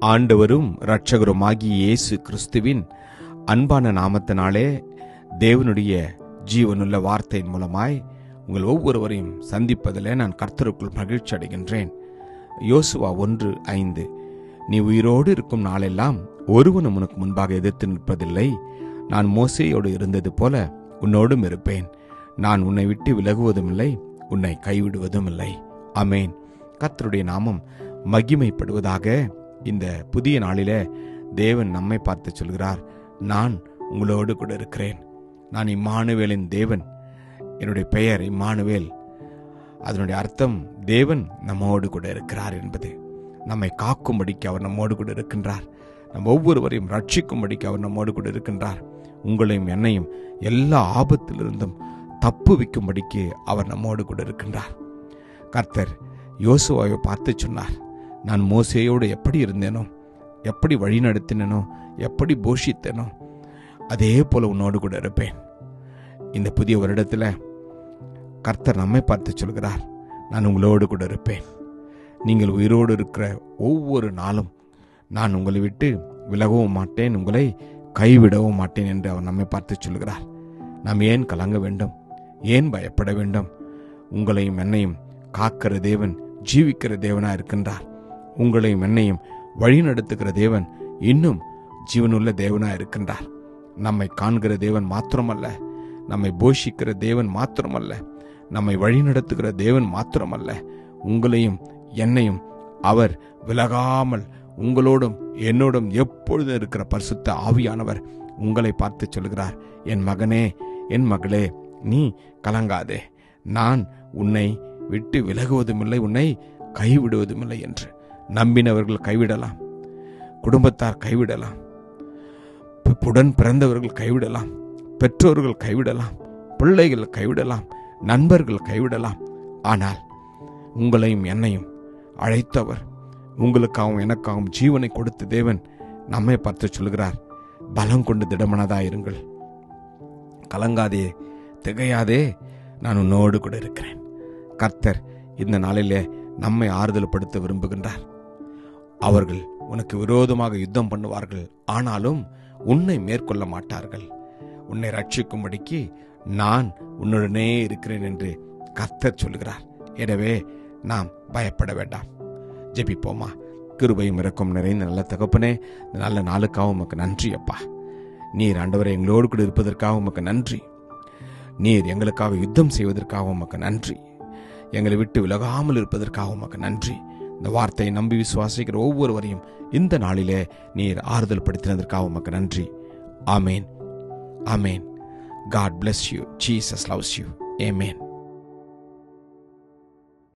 ஆண்டவரும் இரட்சகருமாகிய இயேசு கிறிஸ்துவின் அன்பான நாமத்தினாலே தேவனுடைய ஜீவனுள்ள வார்த்தையின் மூலமாய் உங்கள் ஒவ்வொருவரையும் சந்திப்பதில் நான் கர்த்தருக்குள் மகிழ்ச்சி அடைகின்றேன். யோசுவா ஒன்று ஐந்து. நீ உயிரோடு இருக்கும் நாளெல்லாம் ஒருவனும் உனக்கு முன்பாக எதிர்த்து நிற்பதில்லை. நான் மோசையோடு இருந்தது போல உன்னோடும் இருப்பேன். நான் உன்னை விட்டு விலகுவதுமில்லை உன்னை கைவிடுவதும் இல்லை அமேன் கர்த்தருடைய நாமம் மகிமைப்படுவதாக இந்த புதிய நாளிலே தேவன் நம்மை பார்த்து சொல்கிறார். நான் உங்களோடு கூட இருக்கிறேன். நான் இம்மானுவேலின் தேவன். என்னுடைய பெயர் இம்மானுவேல். அதனுடைய அர்த்தம் தேவன் நம்மோடு கூட இருக்கிறார் என்பது. நம்மை காக்கும்படிக்கு அவர் நம்மோடு கூட இருக்கின்றார். நம் ஒவ்வொருவரையும் ரட்சிக்கும்படிக்கு அவர் நம்மோடு கூட இருக்கின்றார். உங்களையும் என்னையும் எல்லா ஆபத்திலிருந்தும் தப்பு வைக்கும்படிக்கு அவர் நம்மோடு கூட இருக்கின்றார். கர்த்தர் யோசுவாவை பார்த்து சொன்னார். நான் மோசையோடு எப்படி இருந்தேனோ எப்படி வழி நடத்தினேனோ எப்படி போஷித்தேனோ அதே போல் உன்னோடு கூட இருப்பேன். இந்த புதிய வருடத்தில் கர்த்தர் நம்மை பார்த்து சொல்கிறார் நான் உங்களோடு கூட இருப்பேன். நீங்கள் உயிரோடு இருக்கிற ஒவ்வொரு நாளும் நான் உங்களை விட்டு விலகவும் மாட்டேன் உங்களை கைவிடவும் மாட்டேன் என்று அவர் நம்மை பார்த்து சொல்கிறார். நாம் ஏன் கலங்க வேண்டும்? ஏன் பயப்பட வேண்டும்? உங்களையும் என்னையும் காக்கிற தேவன் ஜீவிக்கிற தேவனாக இருக்கின்றார். உங்களையும் என்னையும் வழிநடத்துகிற தேவன் இன்னும் ஜீவனுள்ள தேவனாக இருக்கின்றார். நம்மை காண்கிற தேவன் மாத்திரமல்ல நம்மை போஷிக்கிற தேவன் மாத்திரமல்ல நம்மை வழிநடத்துகிற தேவன் மாத்திரமல்ல உங்களையும் என்னையும் அவர் விலகாமல் உங்களோடும் என்னோடும் எப்பொழுதும் இருக்கிற பரிசுத்த ஆவியானவர் உங்களை பார்த்து சொல்கிறார் என் மகனே என் மகளே நீ கலங்காதே. நான் உன்னை விட்டு விலகுவதுமில்லை உன்னை கைவிடுவதுமில்லை என்று. நம்பினவர்கள் கைவிடலாம். குடும்பத்தார் கைவிடலாம். உடன் பிறந்தவர்கள் கைவிடலாம். பெற்றோர்கள் கைவிடலாம். பிள்ளைகள் கைவிடலாம். நண்பர்கள் கைவிடலாம். ஆனால் உங்களையும் என்னையும் அழைத்தவர் உங்களுக்காகவும் எனக்காகவும் ஜீவனை கொடுத்த தேவன் நம்மை பார்த்து சொல்கிறார் பலம் கொண்டு திடமனதாயிருங்கள் கலங்காதே திகையாதே நான் உன்னோடு கூட இருக்கிறேன். கர்த்தர் இந்த நாளிலே நம்மை ஆறுதல் படுத்த விரும்புகின்றார். அவர்கள் உனக்கு விரோதமாக யுத்தம் பண்ணுவார்கள். ஆனாலும் உன்னை மேற்கொள்ள மாட்டார்கள். உன்னை ரட்சிக்கும்படிக்கு நான் உன்னுடனே இருக்கிறேன் என்று கர்த்தர் சொல்கிறார். எனவே நாம் பயப்பட வேண்டாம். ஜெபிப்போமா? கிருபையும் இறக்கும் நிறைந்த நல்ல தகப்பனே நல்ல நாளுக்காக உமக்கு நன்றி அப்பா. நீர் ஆண்டவரை எங்களோடு கூட இருப்பதற்காக உமக்கு நன்றி. நீர் எங்களுக்காக யுத்தம் செய்வதற்காக உமக்கு நன்றி. எங்களை விட்டு விலகாமல் இருப்பதற்காக உமக்கு நன்றி. இந்த வார்த்தையை நம்பி விசுவாசிக்கிற ஒவ்வொருவரையும் இந்த நாளிலே நீர் ஆறுதல் படுத்தினதற்காக உமக்கு நன்றி. ஆமேன். ஆமேன். God bless you Jesus loves you ஏமேன்